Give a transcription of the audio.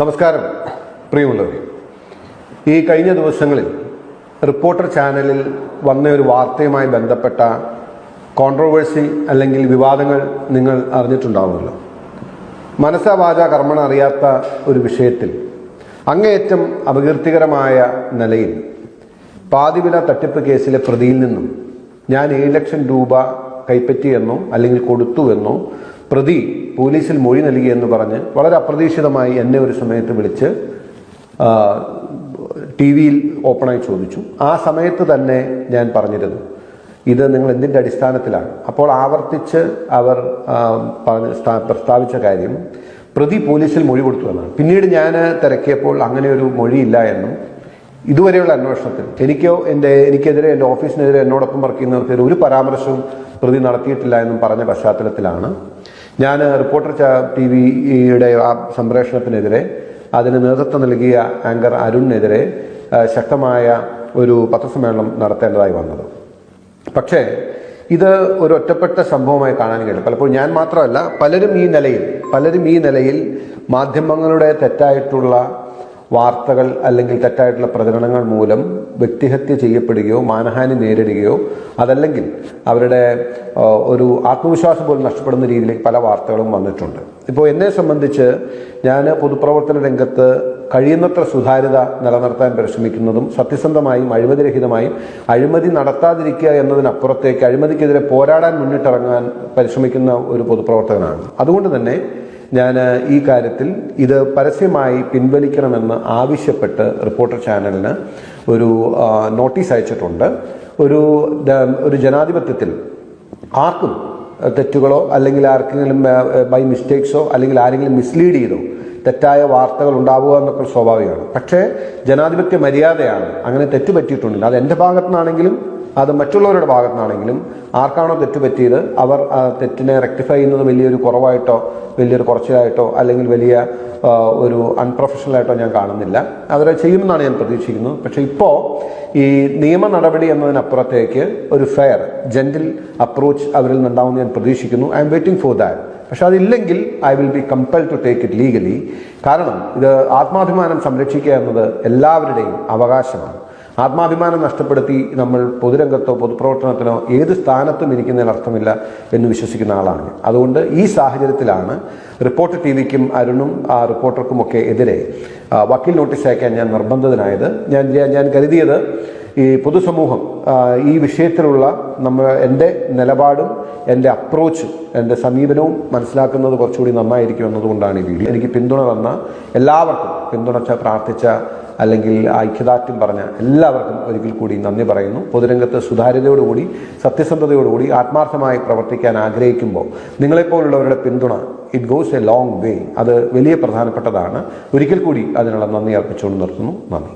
നമസ്കാരം പ്രിയമുള്ളവരെ. ഈ കഴിഞ്ഞ ദിവസങ്ങളിൽ റിപ്പോർട്ടർ ചാനലിൽ വന്ന ഒരു വാർത്തയുമായി ബന്ധപ്പെട്ട കോൺട്രവേഴ്സി അല്ലെങ്കിൽ വിവാദങ്ങൾ നിങ്ങൾ അറിഞ്ഞിട്ടുണ്ടാവുമല്ലോ. മനസ്സാ വാച കർമ്മണ അറിയാത്ത ഒരു വിഷയത്തിൽ അങ്ങേയറ്റം അപകീർത്തികരമായ നിലയിൽ പാതിവില തട്ടിപ്പ് കേസിലെ പ്രതിയിൽ നിന്നും ഞാൻ ഏഴ് ലക്ഷം രൂപ കൈപ്പറ്റിയെന്നോ അല്ലെങ്കിൽ കൊടുത്തു കൊടുത്തുവെന്നോ പ്രതി പോലീസിൽ മൊഴി നൽകി എന്ന് പറഞ്ഞ് വളരെ അപ്രതീക്ഷിതമായി എന്നെ ഒരു സമയത്ത് വിളിച്ച് ടി വിയിൽ ഓപ്പണായി ചോദിച്ചു. ആ സമയത്ത് തന്നെ ഞാൻ പറഞ്ഞിരുന്നു ഇത് നിങ്ങൾ എന്തിന്റെ അടിസ്ഥാനത്തിലാണ്? അപ്പോൾ ആവർത്തിച്ച് അവർ പ്രസ്താവിച്ച കാര്യം പ്രതി പോലീസിൽ മൊഴി കൊടുത്തു എന്നാണ്. പിന്നീട് ഞാൻ തിരക്കിയപ്പോൾ അങ്ങനെ ഒരു മൊഴിയില്ല എന്നും ഇതുവരെയുള്ള അന്വേഷണത്തിൽ എനിക്കോ എന്റെ എനിക്കെതിരെ എന്റെ ഓഫീസിനെതിരെ എന്നോടൊപ്പം വർക്ക് ചെയ്യുന്നവർക്കെതിരെ ഒരു പരാമർശവും പ്രതി നടത്തിയിട്ടില്ല എന്നും പറഞ്ഞ പശ്ചാത്തലത്തിലാണ് ഞാൻ റിപ്പോർട്ടർ ടി വിയുടെ ആ സംപ്രേഷണത്തിനെതിരെ അതിന് നേതൃത്വം നൽകിയ ആങ്കർ അരുണിനെതിരെ ശക്തമായ ഒരു പത്രസമ്മേളനം നടത്തേണ്ടതായി വന്നത്. പക്ഷേ ഇത് ഒരു ഒറ്റപ്പെട്ട സംഭവമായി കാണാൻ കഴിയും പലപ്പോഴും ഞാൻ മാത്രമല്ല പലരും ഈ നിലയിൽ പലരും ഈ നിലയിൽ മാധ്യമങ്ങളുടെ തെറ്റായിട്ടുള്ള വാർത്തകൾ അല്ലെങ്കിൽ തെറ്റായിട്ടുള്ള പ്രചരണങ്ങൾ മൂലം വ്യക്തിഹത്യ ചെയ്യപ്പെടുകയോ മാനഹാനി നേരിടുകയോ അതല്ലെങ്കിൽ അവരുടെ ഒരു ആത്മവിശ്വാസം പോലും നഷ്ടപ്പെടുന്ന രീതിയിലേക്ക് പല വാർത്തകളും വന്നിട്ടുണ്ട്. ഇപ്പോൾ എന്നെ സംബന്ധിച്ച് ഞാൻ പൊതുപ്രവർത്തന രംഗത്ത് കഴിയുന്നത്ര സുതാര്യത നിലനിർത്താൻ പരിശ്രമിക്കുന്നതും സത്യസന്ധമായും അഴിമതിരഹിതമായും അഴിമതി നടത്താതിരിക്കുക എന്നതിനപ്പുറത്തേക്ക് അഴിമതിക്കെതിരെ പോരാടാൻ മുന്നിട്ടിറങ്ങാൻ പരിശ്രമിക്കുന്ന ഒരു പൊതുപ്രവർത്തകനാണ്. അതുകൊണ്ട് തന്നെ ഞാൻ ഈ കാര്യത്തിൽ ഇത് പരസ്യമായി പിൻവലിക്കണമെന്ന് ആവശ്യപ്പെട്ട് റിപ്പോർട്ടർ ചാനലിന് ഒരു നോട്ടീസ് അയച്ചിട്ടുണ്ട്. ഒരു ഒരു ജനാധിപത്യത്തിൽ ആർക്കും തെറ്റുകളോ അല്ലെങ്കിൽ ആർക്കെങ്കിലും ബൈ മിസ്റ്റേക്സോ അല്ലെങ്കിൽ ആരെങ്കിലും മിസ്ലീഡ് ചെയ്തോ തെറ്റായ വാർത്തകൾ ഉണ്ടാവുക എന്നൊക്കെ സ്വാഭാവികമാണ്. പക്ഷേ ജനാധിപത്യ മര്യാദയാണ്. അങ്ങനെ തെറ്റ് പറ്റിയിട്ടുണ്ട് അത് എന്റെ ഭാഗത്തു നിന്നാണെങ്കിലും അത് മറ്റുള്ളവരുടെ ഭാഗത്തു നിന്നാണെങ്കിലും ആർക്കാണോ തെറ്റ് പറ്റിയത് അവർ ആ തെറ്റിനെ റെക്ടിഫൈ ചെയ്യുന്നത് വലിയൊരു കുറവായിട്ടോ വലിയൊരു കുറച്ചിലായിട്ടോ അല്ലെങ്കിൽ വലിയ ഒരു അൺപ്രൊഫഷണൽ ആയിട്ടോ ഞാൻ കാണുന്നില്ല. അവരെ ചെയ്യുമെന്നാണ് ഞാൻ പ്രതീക്ഷിക്കുന്നത് പക്ഷേ ഇപ്പോൾ ഈ നിയമ നടപടി എന്നതിനപ്പുറത്തേക്ക് ഒരു ഫെയർ ജെന്റിൽ അപ്രോച്ച് അവരിൽ നിന്നുണ്ടാവുമെന്ന് ഞാൻ പ്രതീക്ഷിക്കുന്നു. I M waiting for that പക്ഷെ അതില്ലെങ്കിൽ I will be compel to take it legally കാരണം ഇത് ആത്മാഭിമാനം സംരക്ഷിക്കുക എന്നത് എല്ലാവരുടെയും അവകാശമാണ്. ആത്മാഭിമാനം നഷ്ടപ്പെടുത്തി നമ്മൾ പൊതുരംഗത്തോ പൊതുപ്രവർത്തനത്തിനോ ഏത് സ്ഥാനത്തും ഇരിക്കുന്നതിന് അർത്ഥമില്ല എന്ന് വിശ്വസിക്കുന്ന ആളാണ്. അതുകൊണ്ട് ഈ സാഹചര്യത്തിലാണ് റിപ്പോർട്ടർ ടി വിക്കും അരുണും ആ റിപ്പോർട്ടർക്കുമൊക്കെ എതിരെ വക്കീൽ നോട്ടീസ് അയക്കാൻ ഞാൻ നിർബന്ധിതനായത്. ഞാൻ- ഞാൻ കരുതിയത് ഈ പൊതുസമൂഹം ഈ വിഷയത്തിലുള്ള നമ്മൾ എന്റെ നിലപാടും എന്റെ അപ്രോച്ചും എന്റെ സമീപനവും മനസ്സിലാക്കുന്നത് കുറച്ചുകൂടി നന്നായിരിക്കും എന്നതുകൊണ്ടാണ് ഈ വീഡിയോ എനിക്ക് പിന്തുണ തന്ന എല്ലാവർക്കും പിന്തുണച്ച പ്രാർത്ഥിച്ച അല്ലെങ്കിൽ ഐക്യദാർഢ്യം പറഞ്ഞ എല്ലാവർക്കും ഒരിക്കൽ കൂടി നന്ദി പറയുന്നു. പൊതുരംഗത്ത് സുതാര്യതയോടുകൂടി സത്യസന്ധതയോടുകൂടി ആത്മാർത്ഥമായി പ്രവർത്തിക്കാൻ ആഗ്രഹിക്കുമ്പോൾ നിങ്ങളെപ്പോലുള്ളവരുടെ പിന്തുണ it goes a long way അത് വലിയ പ്രധാനപ്പെട്ടതാണ്. ഒരിക്കൽ കൂടി അതിനുള്ള നന്ദി അർപ്പിച്ചുകൊണ്ട് നിർത്തുന്നു. നന്ദി.